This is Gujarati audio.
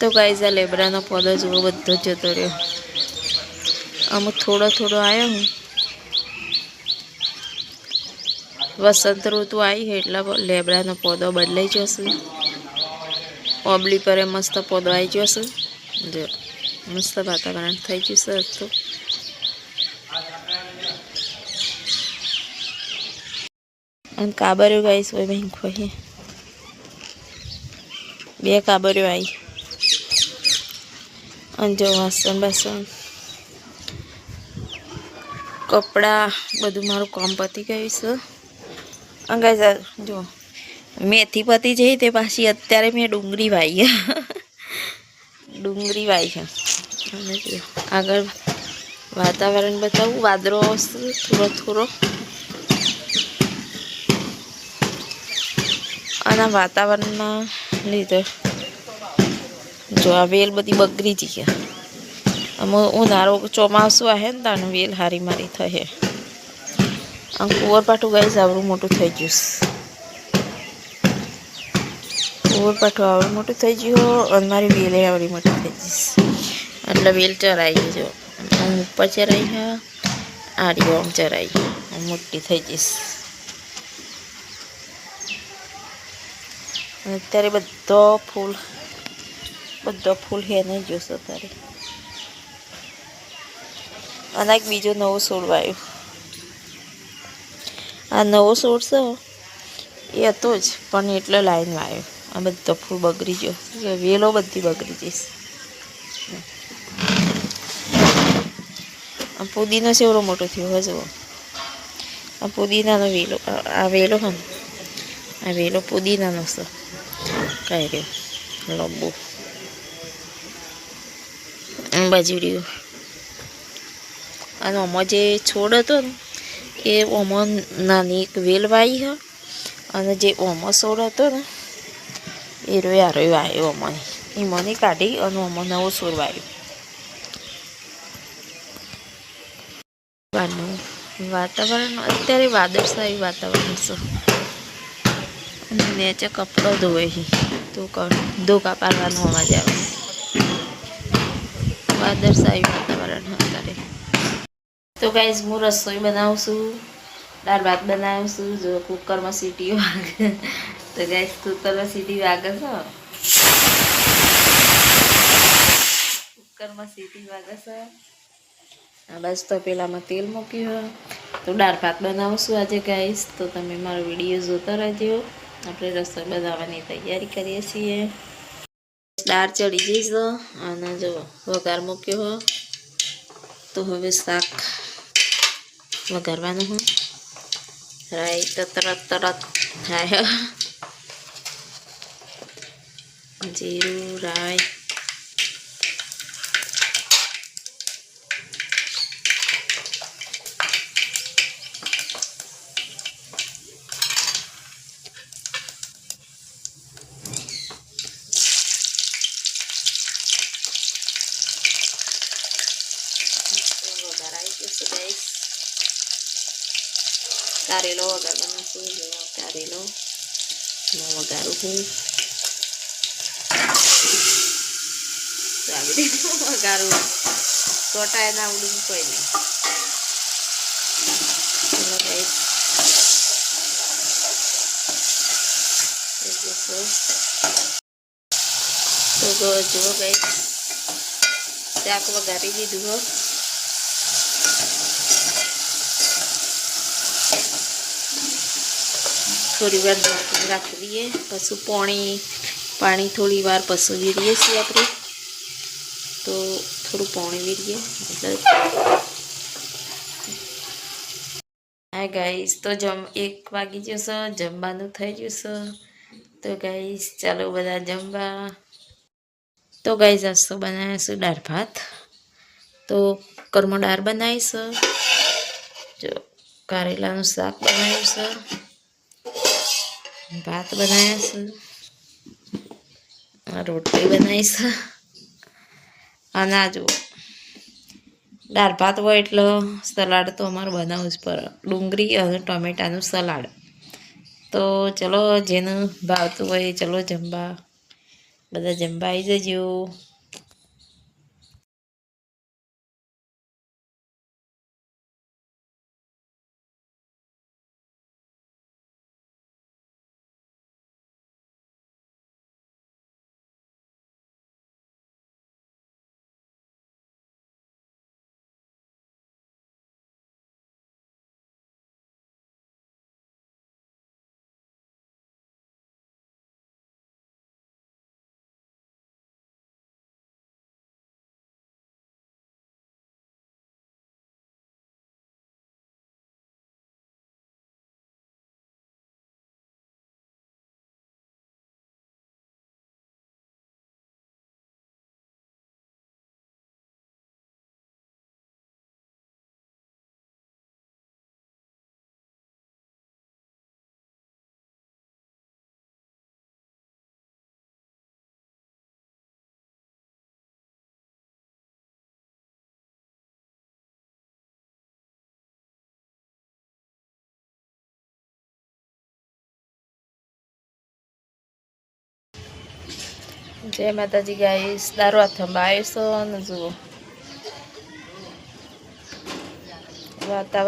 તો ગાઈઝ આ લેબડાનો પોદો જુઓ બધો જતો રહ્યો. અમુક થોડો થોડો આવ્યો હું. વસંત ઋતુ આવી એટલે લેબડાનો પોદો બદલાઈ જશે. ઓબલી પર મસ્ત પોદો આવી જશે. જો, મસ્ત વાતાવરણ થઈ જશે છે તો. અને કાબર્યું ગાઈશ હોય ભાઈ ખોઈએ બે કાબર્યું આવી અને જો વાસણ બાસણ કપડાં, બધું મારું કામ પતી ગયું છે. અને જો, મેથી પતી જઈ તે પાછી અત્યારે મેં ડુંગળી વાઈ. ડુંગળી વાઈ છે. આગળ વાતાવરણ બતાવું, વાદળો થોડો થોડો. અને વાતાવરણના લીધે જો આ વેલ બધી બગડી જઈ છે આમાં ઉનાળો ચોમાસું આવે ને તાને વેલ હારી મારી થશે આમ કુંવરપાઠું ગાઈસ આવડું મોટું થઈ ગયું કુંવરપાઠું આવડું મોટું થઈ ગયું અને મારી વેલે આવડી મોટી થઈ જઈશ એટલે વેલ ચરાઈ જો. આમ ઉપર ચરાઈ છે આડી આમ ચરાઈ આમ મોટી થઈ જઈશ અત્યારે બધો ફૂલ બધો ફૂલ હેને જોશો તારે. અને એક બીજો નવો છોડ વાયો. આ નવો છોડ છે એ હતો જ, પણ એટલો લાઈનમાં આવ્યો આ બધો ફૂલ બગડી ગયો. વેલો બધી બગડી જઈશ. આ પુદીનો સેવડો મોટો થયો હજુ આ પુદીનાનો વેલો, આ- વેલો હે આ વેલો પુદીનાનો છે. કાંઈ રહ્યો. લંબુ. બાજુ અને આમાં જે છોડ હતો ને, એ ઓમાં નાની એક વેલ વાઈ હ. અને જે ઓમાં છોડ હતો ને, એ રોયા રોય આવ્યો ઓમાંની એ મને કાઢી અને ઓમાં નવો છોડ વાયો. વાતાવરણ, અત્યારે વાદળશાહી વાતાવરણ છે. અને નીચે કપડો ધોવે છે. તો ધોકા પાડવાનો અવાજ આવે વાદળછાયું વાતાવરણ અત્યારે તો ગાઈઝ હું રસોઈ બનાવું છું, દાળ ભાત બનાવું છું, જો કુકરમાં સીટી વાગે. તો ગાઈઝ કુકરમાં સીટી વાગે છો? કુકરમાં સીટી વાગે છે? આ બસ તો પેલામાં તેલ મૂક્યું તો દાળ ભાત બનાવું છું આજે ગાઈઝ તો તમે મારો વીડિયો જોતા રહેજો. આપણે રસોઈ બનાવવાની તૈયારી કરીએ છીએ. દાળ ચડી જઈશ અને જો વઘાર મૂક્યો હો. તો હવે શાક વઘારવાનું હું. રાઈ તો તરત તરત થાય જીરું રાઈ વઘારાઈ ગયું છે ગાઈસ કારેલો વઘારવાનો છું જો કારેલો વઘારું છું તો આવી રીતે વઘારું સોટાય ના ઉડું કોઈ નહીં ચલો ગાઈસ તો જુઓ ગાઈસ શાક વઘારી દીધું હો થોડી વાર ઢાંકી રાખી દઈએ પછી પાણી પાણી થોડી વાર પછી વીરીએ છીએ આપણે. તો થોડું પાણી વીરીએ એટલે હા ગાઈસ તો જમ, એક વાગી જશે જમવાનું થઈ જશે તો ગાઈસ ચાલો બધા જમવા. તો ગાઈસ આજ તો બનાવીશું દાળ ભાત. તો કરમો દાળ બનાવીશું. જો, કારેલાનું શાક બનાવ્યું છે ભાત બનાવ્યા છે. રોટલી બનાવી છે. અને દાળ ભાત હોય એટલે સલાડ તો અમારે બનાવવું જ પડે. ડુંગળી અને ટમેટાનું સલાડ. તો ચલો જેનું ભાવતું હોય ચલો જમવા. બધા જમવા આવી જજો. જય માતાજી ગાઈસ દારૂ હાથમાં આવીશો ને જુઓ. વાતાવરણ